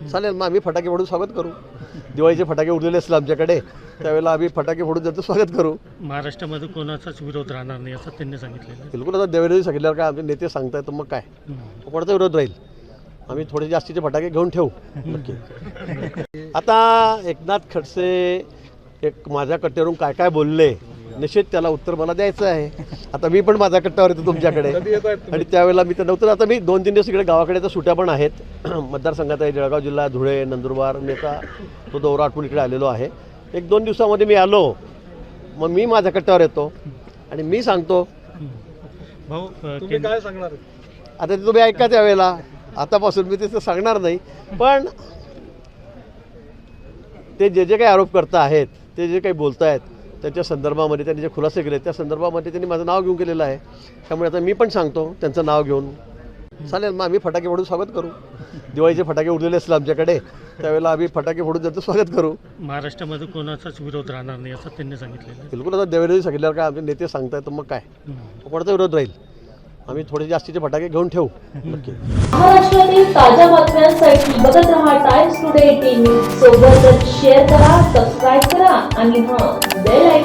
चालेल मग आम्ही फटाके फोडून स्वागत करू. दिवाळीचे फटाके उडलेले असतील आमच्याकडे त्यावेळेला आम्ही फटाके फोडून त्यांचं स्वागत करू. महाराष्ट्रामध्ये कोणाचाच विरोध राहणार नाही असं त्यांनी सांगितलेलं आहे. बिलकुल आता देवेंद्रजी सांगितल्यावर काय आमचे नेते सांगतायत तर मग काय. कोणाचा विरोध राहील? आम्ही थोडे जास्तीचे फटाके घेऊन ठेवू. नक्की. आता एकनाथ खडसे एक माझ्या कट्ट्यावरून काय काय बोलले निश्चित त्याला उत्तर मला द्यायचं आहे. आता मी पण माझ्या कट्ट्यावर येतो तुमच्याकडे. आणि त्यावेळेला मी त्यांना उत्तर आता मी दोन तीन दिवस इकडे गावाकडे तर सुट्या पण आहेत. मतदारसंघात आहे जळगाव जिल्हा धुळे नंदुरबार मी आता तो दौरा आठवून इकडे आलेलो आहे. एक दोन दिवसामध्ये मी आलो. मग मी माझ्या कट्ट्यावर येतो. आणि मी सांगतो. भाऊ काय सांगणार? आता ते तुम्ही ऐका त्यावेळेला. आतापासून मी ते सांगणार नाही. पण ते जे जे काही आरोप करता आहेत ते जे काही बोलत आहेत त्याच्या संदर्भामध्ये त्यांनी जे खुलासे केले त्या संदर्भामध्ये त्यांनी माझं नाव घेऊन केलेलं आहे. त्यामुळे आता मी पण सांगतो त्यांचं नाव घेऊन. चालेल मग आम्ही फटाके फोडून स्वागत करू. दिवाळीचे फटाके उडलेले असतील आमच्याकडे त्यावेळेला आम्ही फटाके फोडून त्यांचं स्वागत करू. महाराष्ट्रामध्ये कोणाचाच विरोध राहणार नाही असं त्यांनी सांगितलेलं आहे. बिलकुल आता देवेंद्रजी सांगितल्यावर काय आमचे नेते सांगतायत तर मग काय. कोणाचा विरोध राहील? आम्ही थोडे जास्तीचे फटाके घेऊन ठेवू. महाराष्ट्रातील ताज्या बातम्यांसाठी बघत रहा टाइम्स टुडे टीव्ही सोबतच शेअर करा सबस्क्राईब करा आणि हां बेल आयकॉन प्रेस करा